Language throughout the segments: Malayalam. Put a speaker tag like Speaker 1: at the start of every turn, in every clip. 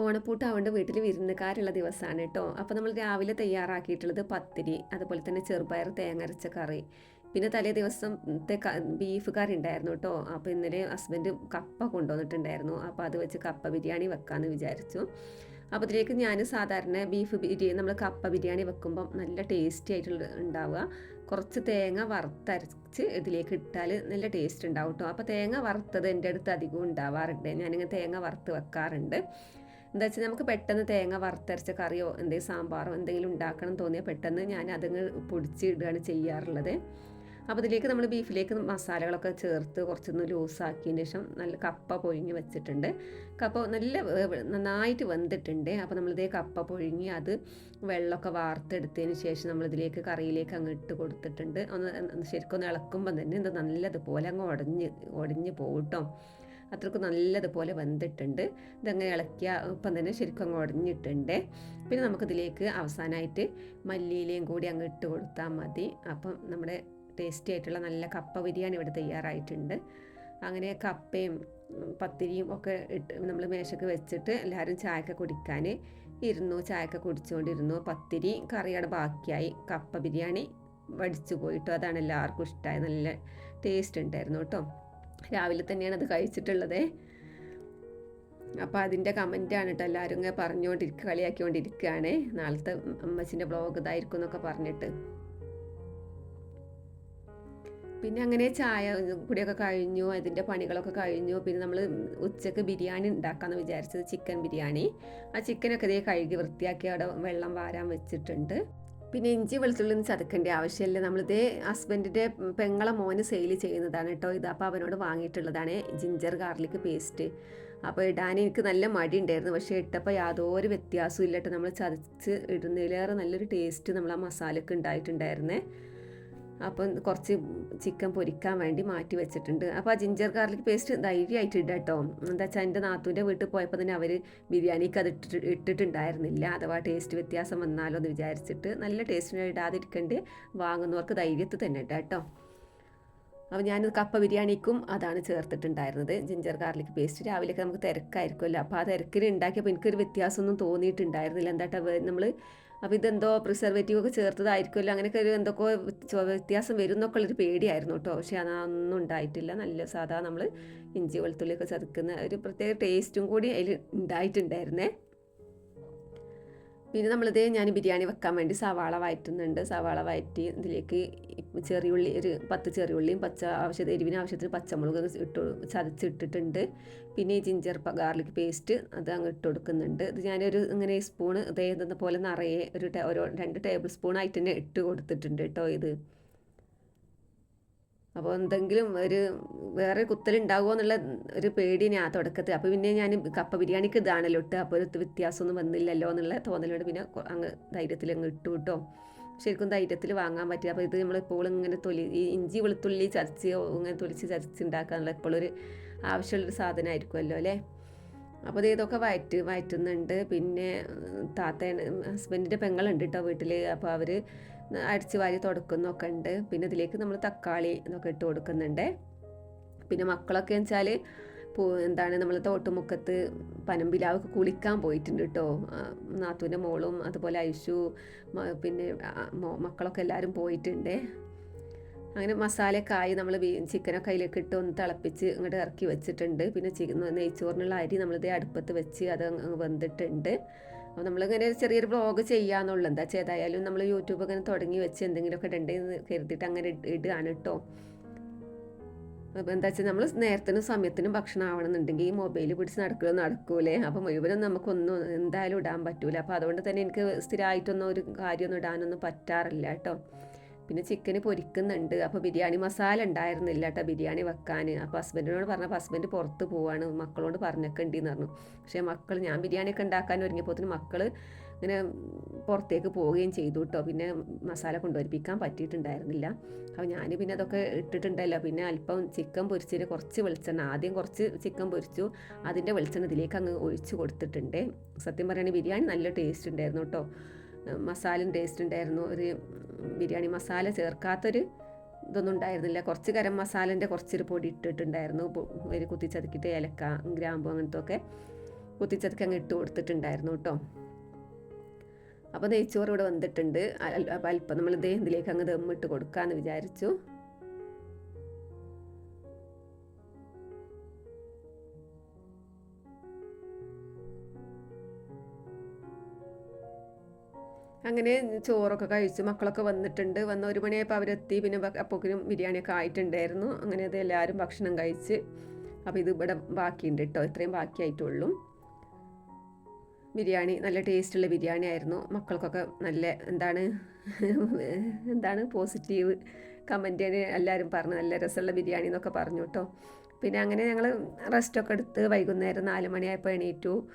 Speaker 1: ഓണപ്പൂട്ട് അവന്റെ വീട്ടിൽ വിരുന്നുകാരുള്ള ദിവസമാണ് കേട്ടോ അപ്പോൾ നമ്മൾ രാവിലെ തയ്യാറാക്കിയിട്ടുള്ളത് പത്തിരി അതുപോലെ തന്നെ ചെറുപയർ തേങ്ങരച്ച കറി. പിന്നെ തലേ ദിവസത്തെ ബീഫ് കറി ഉണ്ടായിരുന്നു കേട്ടോ അപ്പോൾ ഇന്നലെ ഹസ്ബൻഡ് കപ്പ കൊണ്ടുവന്നിട്ടുണ്ടായിരുന്നു. അപ്പോൾ അത് വെച്ച് കപ്പ ബിരിയാണി വെക്കാമെന്ന് വിചാരിച്ചു. അപ്പോൾ ഇതിലേക്ക് ഞാൻ സാധാരണ ബീഫ് ബിരിയാണി നമ്മൾ കപ്പ ബിരിയാണി വെക്കുമ്പം നല്ല ടേസ്റ്റി ആയിട്ടുള്ള ഉണ്ടാവുക. കുറച്ച് തേങ്ങ വറുത്തരച്ച് ഇതിലേക്ക് ഇട്ടാൽ നല്ല ടേസ്റ്റ് ഉണ്ടാവും കേട്ടോ അപ്പോൾ തേങ്ങ വറുത്തത് എന്റെ അടുത്ത് അധികം ഉണ്ടാവാറുണ്ട്. ഞാനിങ്ങനെ തേങ്ങ വറുത്ത് വെക്കാറുണ്ട്. എന്താ വെച്ചാൽ നമുക്ക് പെട്ടെന്ന് തേങ്ങ വറുത്തരച്ച കറിയോ എന്തെങ്കിലും സാമ്പാറോ എന്തെങ്കിലും ഉണ്ടാക്കണം തോന്നിയാൽ പെട്ടെന്ന് ഞാൻ അതങ്ങ് പൊടിച്ച് ഇടുകയാണ് ചെയ്യാറുള്ളത്. അപ്പോൾ ഇതിലേക്ക് നമ്മൾ ബീഫിലേക്ക് മസാലകളൊക്കെ ചേർത്ത് കുറച്ചൊന്ന് ലൂസാക്കിയതിന് ശേഷം നല്ല കപ്പ പൊഴിഞ്ഞ് വെച്ചിട്ടുണ്ട്. കപ്പ നല്ല നന്നായിട്ട് വെന്തിട്ടുണ്ട്. അപ്പോൾ നമ്മളിതേ കപ്പ പൊഴിഞ്ഞ് അത് വെള്ളമൊക്കെ വാർത്തെടുത്തതിന് ശേഷം നമ്മളിതിലേക്ക് കറിയിലേക്ക് അങ്ങ് ഇട്ട് കൊടുത്തിട്ടുണ്ട്. ഒന്ന് ശരിക്കും ഒന്ന് ഇളക്കുമ്പം തന്നെ ഇത് നല്ലതുപോലെ അങ്ങ് ഉടഞ്ഞ് ഉടഞ്ഞ് പോകും കേട്ടോ അത്രയ്ക്ക് നല്ലതുപോലെ വെന്തിട്ടുണ്ട്. ഇതങ്ങനെ ഇളക്കിയ ഇപ്പം തന്നെ ശരിക്കും അങ്ങ് ഉടഞ്ഞിട്ടുണ്ട്. പിന്നെ നമുക്കിതിലേക്ക് അവസാനമായിട്ട് മല്ലിയിലയും കൂടി അങ്ങ് ഇട്ട് കൊടുത്താൽ മതി. അപ്പം നമ്മുടെ ടേസ്റ്റി ആയിട്ടുള്ള നല്ല കപ്പ ബിരിയാണി ഇവിടെ തയ്യാറായിട്ടുണ്ട്. അങ്ങനെ കപ്പയും പത്തിരിയും ഒക്കെ ഇട്ട് നമ്മൾ മേശക്ക് വെച്ചിട്ട് എല്ലാവരും ചായക്ക കുടിക്കാൻ ഇരുന്നു. ചായക്ക കുടിച്ചുകൊണ്ടിരുന്നു. പത്തിരി കറിയുടെ ബാക്കിയായി. കപ്പ ബിരിയാണി വടിച്ചു പോയിട്ടു. അതാണ് എല്ലാവർക്കും ഇഷ്ടമായി നല്ല ടേസ്റ്റ് ഉണ്ടായിരുന്നു കേട്ടോ. രാവിലെ തന്നെയാണ് അത് കഴിച്ചിട്ടുള്ളത്. അപ്പോൾ അതിന്റെ കമന്റാണ് കേട്ടോ എല്ലാവരും ഇങ്ങനെ പറഞ്ഞുകൊണ്ടിരിക്കുക കളിയാക്കിക്കൊണ്ടിരിക്കുകയാണ് നാളത്തെ അമ്മച്ചിന്റെ ബ്ലോഗ് ഇതായിരിക്കും എന്നൊക്കെ പറഞ്ഞിട്ട്. പിന്നെ അങ്ങനെ ചായ കൂടിയൊക്കെ കഴിഞ്ഞു അതിന്റെ പണികളൊക്കെ കഴിഞ്ഞു. പിന്നെ നമ്മൾ ഉച്ചയ്ക്ക് ബിരിയാണി ഉണ്ടാക്കാമെന്ന് വിചാരിച്ചത് ചിക്കൻ ബിരിയാണി. ആ ചിക്കനൊക്കെ ഇതേ കഴുകി വൃത്തിയാക്കി അവിടെ വെള്ളം വാരാൻ വെച്ചിട്ടുണ്ട്. പിന്നെ ഇഞ്ചി വെളുത്തുള്ളി ചതക്കേണ്ട? ആവശ്യമില്ല. നമ്മളിത് ഹസ്ബൻഡിന്റെ പെങ്ങളെ മോന് സെയിൽ ചെയ്യുന്നതാണ് കേട്ടോ ഇത്. അപ്പോൾ അവനോട് വാങ്ങിയിട്ടുള്ളതാണ് ജിഞ്ചർ ഗാർലിക് പേസ്റ്റ് അപ്പോൾ ഇടാൻ എനിക്ക് നല്ല മടി ഉണ്ടായിരുന്നു. പക്ഷേ ഇട്ടപ്പോൾ യാതൊരു വ്യത്യാസവും ഇല്ല കേട്ടോ. നമ്മൾ ചതച്ച് ഇടുന്നതിലേറെ നല്ലൊരു ടേസ്റ്റ് നമ്മൾ ആ മസാലയ്ക്ക് ഉണ്ടായിട്ടുണ്ടായിരുന്നേ. അപ്പം കുറച്ച് ചിക്കൻ പൊരിക്കാൻ വേണ്ടി മാറ്റി വെച്ചിട്ടുണ്ട്. അപ്പോൾ ആ ജിഞ്ചർ ഗാർലിക് പേസ്റ്റ് ധൈര്യമായിട്ട് ഇടാം കേട്ടോ എന്താ വെച്ചാൽ എന്റെ നാത്തൂന്റെ വീട്ടിൽ പോയപ്പോൾ തന്നെ അവർ ബിരിയാണിക്ക് അത് ഇട്ടിട്ട് ഇട്ടിട്ടുണ്ടായിരുന്നില്ല. അഥവാ ടേസ്റ്റ് വ്യത്യാസം വന്നാലോ എന്ന് വിചാരിച്ചിട്ട് നല്ല ടേസ്റ്റിന് ഇടാതിരിക്കേണ്ടി? വാങ്ങുന്നവർക്ക് ധൈര്യത്തിൽ തന്നെ ഇടാം കേട്ടോ അപ്പോൾ ഞാൻ കപ്പ ബിരിയാണിക്കും അതാണ് ചേർത്തിട്ടുണ്ടായിരുന്നത്. ജിഞ്ചർ ഗാർലിക് പേസ്റ്റ് രാവിലെയൊക്കെ നമുക്ക് തിരക്കായിരിക്കുമല്ലോ. അപ്പോൾ ആ തിരക്കിൽ ഉണ്ടാക്കിയപ്പോൾ എനിക്കൊരു വ്യത്യാസമൊന്നും തോന്നിയിട്ടുണ്ടായിരുന്നില്ല. എന്താട്ടാ നമ്മൾ അപ്പോൾ ഇതെന്തോ പ്രിസർവേറ്റീവ് ഒക്കെ ചേർത്തതായിരിക്കുമല്ലോ. അങ്ങനെയൊക്കെ ഒരു എന്തൊക്കെ വ്യത്യാസം വരും എന്നൊക്കെ ഉള്ളൊരു പേടിയായിരുന്നു കേട്ടോ. പക്ഷേ അതൊന്നും ഉണ്ടായിട്ടില്ല. നല്ല സാധാ നമ്മൾ ഇഞ്ചി വെളുത്തുള്ളിയൊക്കെ ചതുക്കുന്ന ഒരു പ്രത്യേക ടേസ്റ്റും കൂടി അതിൽ ഉണ്ടായിട്ടുണ്ടായിരുന്നേ. പിന്നെ നമ്മളിത് ഞാൻ ബിരിയാണി വെക്കാൻ വേണ്ടി സവാള വയറ്റുന്നുണ്ട്. സവാള വയറ്റി ഇതിലേക്ക് ചെറിയുള്ളി ഒരു പത്ത് ചെറിയുള്ളിയും പച്ച ആവശ്യത്തിന് എരിവിന് ആവശ്യത്തിന് പച്ചമുളക് ഇട്ട് ചതച്ചിട്ടിട്ടുണ്ട്. പിന്നെ ഈ ജിഞ്ചർ ഗാർലിക് പേസ്റ്റ് അത് അങ്ങ് ഇട്ട് കൊടുക്കുന്നുണ്ട്. ഇത് ഞാനൊരു ഇങ്ങനെ സ്പൂണ് ഇതേ പോലെ നിറയെ ഒരു ഓരോ രണ്ട് ടേബിൾ സ്പൂൺ ആയിട്ട് തന്നെ ഇട്ട് കൊടുത്തിട്ടുണ്ട് കേട്ടോ ഇത്. അപ്പോൾ എന്തെങ്കിലും ഒരു വേറെ കുത്തലുണ്ടാകുമോ എന്നുള്ള ഒരു പേടി ഞാൻ തുടക്കത്തിൽ. അപ്പോൾ പിന്നെ ഞാൻ കപ്പ ബിരിയാണിക്ക് ഇതാണല്ലോ ഇട്ട്. അപ്പോൾ ഒരു വ്യത്യാസമൊന്നും വന്നില്ലല്ലോ എന്നുള്ള തോന്നലോട് പിന്നെ അങ്ങ് ധൈര്യത്തിൽ അങ്ങ് ഇട്ടു കിട്ടോ ശരിക്കും ധൈര്യത്തിൽ വാങ്ങാൻ പറ്റുക അപ്പോൾ ഇത് നമ്മളിപ്പോൾ ഇങ്ങനെ തൊലി ഈ ഇഞ്ചി വെളുത്തുള്ളി ചതച്ച് ഇങ്ങനെ തൊലിച്ച് ചതച്ച് ഉണ്ടാക്കാനുള്ള എപ്പോഴൊരു ആവശ്യമുള്ളൊരു സാധനമായിരിക്കുമല്ലോ അല്ലേ? അപ്പോൾ ഇത് ഇതൊക്കെ വയറ്റ് വയറ്റുന്നുണ്ട്. പിന്നെ താത്ത ഹസ്ബൻഡിന്റെ പെങ്ങളുണ്ട് കേട്ടോ വീട്ടിൽ അപ്പോൾ അവർ അടിച്ച് വാരി തുടക്കുന്നൊക്കെ ഉണ്ട് പിന്നെ ഇതിലേക്ക് നമ്മൾ തക്കാളി എന്നൊക്കെ ഇട്ട് കൊടുക്കുന്നുണ്ട്. പിന്നെ മക്കളൊക്കെ വെച്ചാൽ എന്താണ് നമ്മൾ തോട്ടുമുക്കത്ത് പനമ്പിലാവൊക്കെ കുളിക്കാൻ പോയിട്ടുണ്ട് കേട്ടോ നാത്തൂന്റെ മോളും അതുപോലെ ഐഷു പിന്നെ മക്കളൊക്കെ എല്ലാവരും പോയിട്ടുണ്ട്. അങ്ങനെ മസാലയൊക്കെ ആയി നമ്മൾ ചിക്കനൊക്കെ അതിലേക്ക് ഇട്ട് ഒന്ന് തിളപ്പിച്ച് ഇങ്ങോട്ട് ഇറക്കി വെച്ചിട്ടുണ്ട്. പിന്നെ ചിക്കൻ നെയ്ച്ചോറിനുള്ള അരി നമ്മളിതേ അടുപ്പത്ത് വെച്ച് അത് വെന്തിട്ടുണ്ട്. അപ്പോൾ നമ്മളിങ്ങനെ ചെറിയൊരു ബ്ലോഗ് ചെയ്യാന്നുള്ളൂ. എന്താ ചെയ്തായാലും നമ്മൾ യൂട്യൂബ് ഇങ്ങനെ തുടങ്ങി വെച്ച് എന്തെങ്കിലുമൊക്കെ ഉണ്ടെന്ന് കരുതിയിട്ട് അങ്ങനെ ഇടുകയാണ് കേട്ടോ എന്താ വെച്ചാൽ നമ്മൾ നേരത്തിനും സമയത്തിനും ഭക്ഷണം ആവണമെന്നുണ്ടെങ്കിൽ ഈ മൊബൈൽ പിടിച്ച് നടക്കുക നടക്കൂലേ? അപ്പോൾ മുഴുവനും നമുക്കൊന്നും എന്തായാലും ഇടാൻ പറ്റൂല. അപ്പോൾ അതുകൊണ്ട് തന്നെ എനിക്ക് സ്ഥിരമായിട്ടൊന്നും ഒരു കാര്യമൊന്നും ഇടാനൊന്നും പറ്റാറില്ല കേട്ടോ പിന്നെ ചിക്കന് പൊരിക്കുന്നുണ്ട്. അപ്പോൾ ബിരിയാണി മസാല ഉണ്ടായിരുന്നില്ല കേട്ടോ ബിരിയാണി വെക്കാൻ. അപ്പോൾ ഹസ്ബൻഡിനോട് പറഞ്ഞപ്പോൾ ഹസ്ബൻഡ് പുറത്ത് പോവാണ്. മക്കളോട് പറഞ്ഞൊക്കെ ഉണ്ടെന്ന് പറഞ്ഞു. പക്ഷേ മക്കൾ ഞാൻ ബിരിയാണിയൊക്കെ ഉണ്ടാക്കാൻ ഒരുങ്ങിയപ്പോൾ മക്കൾ ഇങ്ങനെ പുറത്തേക്ക് പോവുകയും ചെയ്തു കേട്ടോ. പിന്നെ മസാല കൊണ്ടുവരിപ്പിക്കാൻ പറ്റിയിട്ടുണ്ടായിരുന്നില്ല. അപ്പോൾ ഞാൻ പിന്നെ അതൊക്കെ ഇട്ടിട്ടുണ്ടല്ലോ. പിന്നെ അല്പം ചിക്കൻ പൊരിച്ചതിന് കുറച്ച് വെളിച്ചെണ്ണ. ആദ്യം കുറച്ച് ചിക്കൻ പൊരിച്ചു. അതിന്റെ വെളിച്ചെണ്ണ ഇതിലേക്ക് അങ്ങ് ഒഴിച്ചു കൊടുത്തിട്ടുണ്ട്. സത്യം പറയുകയാണെങ്കിൽ ബിരിയാണി നല്ല ടേസ്റ്റ് ഉണ്ടായിരുന്നു കേട്ടോ. മസാലയും ടേസ്റ്റ് ഉണ്ടായിരുന്നു. ഒരു ബിരിയാണി മസാല ചേർക്കാത്തൊരു ഇതൊന്നും ഉണ്ടായിരുന്നില്ല. കുറച്ച് ഗരം മസാലന്റെ കുറച്ചൊരു പൊടി ഇട്ടിട്ടുണ്ടായിരുന്നു. ഒരു കുത്തിച്ചതുക്കിയിട്ട് ഏലക്ക ഗ്രാമ്പു അങ്ങനത്തെ ഒക്കെ കുത്തിച്ചതുക്കി അങ്ങ് ഇട്ട് കൊടുത്തിട്ടുണ്ടായിരുന്നു കേട്ടോ. അപ്പോൾ നെയ്ച്ചോറ് ഇവിടെ വന്നിട്ടുണ്ട്. അപ്പം അല്പം നമ്മൾ ദേഹത്തിലേക്ക് അങ്ങ് ദമ്മിട്ട് കൊടുക്കാമെന്ന് വിചാരിച്ചു. അങ്ങനെ ചോറൊക്കെ കഴിച്ചു മക്കളൊക്കെ വന്നിട്ടുണ്ട്. വന്ന ഒരു മണിയായപ്പോൾ അവരെത്തി. പിന്നെ അപ്പോക്കിനും ബിരിയാണിയൊക്കെ ആയിട്ടുണ്ടായിരുന്നു. അങ്ങനെ അത് എല്ലാവരും ഭക്ഷണം കഴിച്ച് അപ്പോൾ ഇത് ഇവിടെ ബാക്കിയുണ്ട് കേട്ടോ ഇത്രയും ബാക്കിയായിട്ടുള്ളൂ. ബിരിയാണി നല്ല ടേസ്റ്റുള്ള ബിരിയാണി ആയിരുന്നു. മക്കൾക്കൊക്കെ നല്ല എന്താണ് എന്താണ് പോസിറ്റീവ് കമന്റ് എല്ലാവരും പറഞ്ഞു നല്ല രസമുള്ള ബിരിയാണി എന്നൊക്കെ പറഞ്ഞു കേട്ടോ പിന്നെ അങ്ങനെ ഞങ്ങൾ റെസ്റ്റൊക്കെ എടുത്ത് വൈകുന്നേരം നാല് മണിയായപ്പോൾ എണീറ്റു.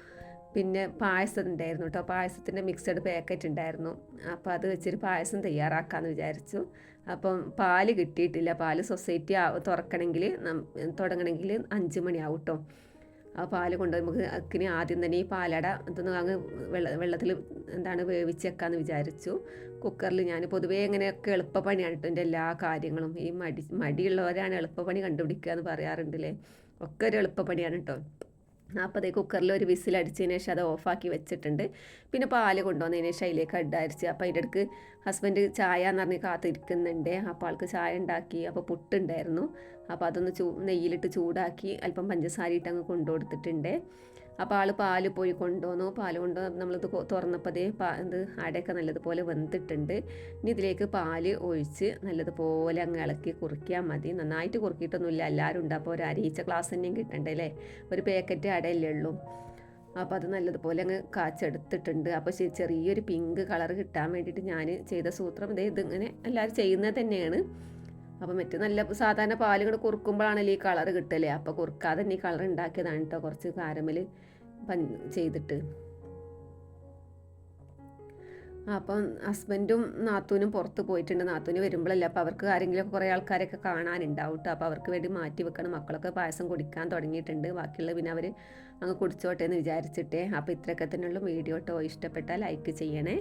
Speaker 1: പിന്നെ പായസം ഉണ്ടായിരുന്നു കേട്ടോ പായസത്തിന്റെ മിക്സഡ് പാക്കറ്റ് ഉണ്ടായിരുന്നു. അപ്പോൾ അത് വെച്ചൊരു പായസം തയ്യാറാക്കാമെന്ന് വിചാരിച്ചു. അപ്പം പാൽ കിട്ടിയിട്ടില്ല. പാൽ സൊസൈറ്റി തുറക്കണമെങ്കിൽ തുടങ്ങണമെങ്കിൽ അഞ്ച് മണിയാവും കേട്ടോ ആ പാൽ കൊണ്ട് നമുക്ക് അക്കിന് ആദ്യം തന്നെ ഈ പാലട ഇതൊന്ന് അങ്ങ് വെള്ള വെള്ളത്തിൽ എന്താണ് വേവിച്ചേക്കാന്ന് വിചാരിച്ചു. കുക്കറിൽ ഞാൻ പൊതുവേ ഇങ്ങനെയൊക്കെ എളുപ്പപ്പണിയാണ് കേട്ടോ എന്റെ എല്ലാ കാര്യങ്ങളും. ഈ മടി മടിയുള്ളവരാണ് എളുപ്പപ്പണി കണ്ടുപിടിക്കുക എന്ന് പറയാറുണ്ടല്ലേ? ഒക്കെ ഒരു എളുപ്പപ്പണിയാണ് കേട്ടോ അപ്പോൾ അതേ കുക്കറിൽ ഒരു വിസിൽ അടിച്ചതിന് ശേഷം അത് ഓഫാക്കി വെച്ചിട്ടുണ്ട്. പിന്നെ പാൽ കൊണ്ടുവന്നതിന് ശേഷം അതിലേക്ക് അഡ്ഡരിച്ച് അപ്പോൾ അതിന്റെ ഇടയ്ക്ക് ഹസ്ബൻഡ് ചായ എന്ന് പറഞ്ഞ് കാത്തിരിക്കുന്നുണ്ട്. അപ്പോൾ ആൾക്ക് ചായ ഉണ്ടാക്കി അപ്പോൾ പുട്ടുണ്ടായിരുന്നു. അപ്പോൾ അതൊന്ന് ചൂ നെയ്യിലിട്ട് ചൂടാക്കി അല്പം പഞ്ചസാര ഇട്ട് അങ്ങ് കൊണ്ടുകൊടുത്തിട്ടുണ്ട് അപ്പോൾ ആൾ പാൽ പോയി കൊണ്ടുവന്നു. പാൽ കൊണ്ടുവന്ന് നമ്മളിത് തുറന്നപ്പോൾ അതേ പാ ഇത് അടയൊക്കെ നല്ലതുപോലെ വെന്തിട്ടുണ്ട്. ഇനി ഇതിലേക്ക് പാൽ ഒഴിച്ച് നല്ലതുപോലെ അങ്ങ് ഇളക്കി കുറുക്കിയാൽ മതി. നന്നായിട്ട് കുറുക്കിയിട്ടൊന്നുമില്ല. എല്ലാവരും ഉണ്ട്. അപ്പോൾ ഒരു അരിയിച്ച ഗ്ലാസ് തന്നെയും കിട്ടണ്ടേ അല്ലേ? ഒരു പാക്കറ്റ് അടയല്ലേ ഉള്ളൂ. അപ്പോൾ അത് നല്ലതുപോലെ അങ്ങ് കാച്ചെടുത്തിട്ടുണ്ട്. അപ്പോൾ ചെറിയൊരു പിങ്ക് കളർ കിട്ടാൻ വേണ്ടിയിട്ട് ഞാൻ ചെയ്ത സൂത്രം ഇതേ ഇതിങ്ങനെ എല്ലാവരും ചെയ്യുന്നത് തന്നെയാണ്. അപ്പോൾ മറ്റു നല്ല സാധാരണ പാലുകൾ കുറുക്കുമ്പോഴാണല്ലോ ഈ കളർ കിട്ടല്ലേ അപ്പോൾ കുറുക്കാതെ തന്നെ ഈ കളർ ഉണ്ടാക്കിയതാണ് കേട്ടോ കുറച്ച് കാരമൽ ചെയ്തിട്ട്. അപ്പം ഹസ്ബൻഡും നാത്തൂനും പുറത്ത് പോയിട്ടുണ്ട്. നാത്തൂന് വരുമ്പോഴല്ല അപ്പോൾ അവർക്ക് ആരെങ്കിലും കുറേ ആൾക്കാരൊക്കെ കാണാനുണ്ടാവും കേട്ടോ അപ്പോൾ അവർക്ക് വേണ്ടി മാറ്റി വെക്കണം. മക്കളൊക്കെ പായസം കുടിക്കാൻ തുടങ്ങിയിട്ടുണ്ട്. ബാക്കിയുള്ള പിന്നെ അവർ അങ്ങ് കുടിച്ചോട്ടെ എന്ന് വിചാരിച്ചിട്ടേ. അപ്പോൾ ഇത്രയൊക്കെ തന്നെയുള്ള വീഡിയോ കേട്ടോ ഇഷ്ടപ്പെട്ടാൽ ലൈക്ക് ചെയ്യണേ.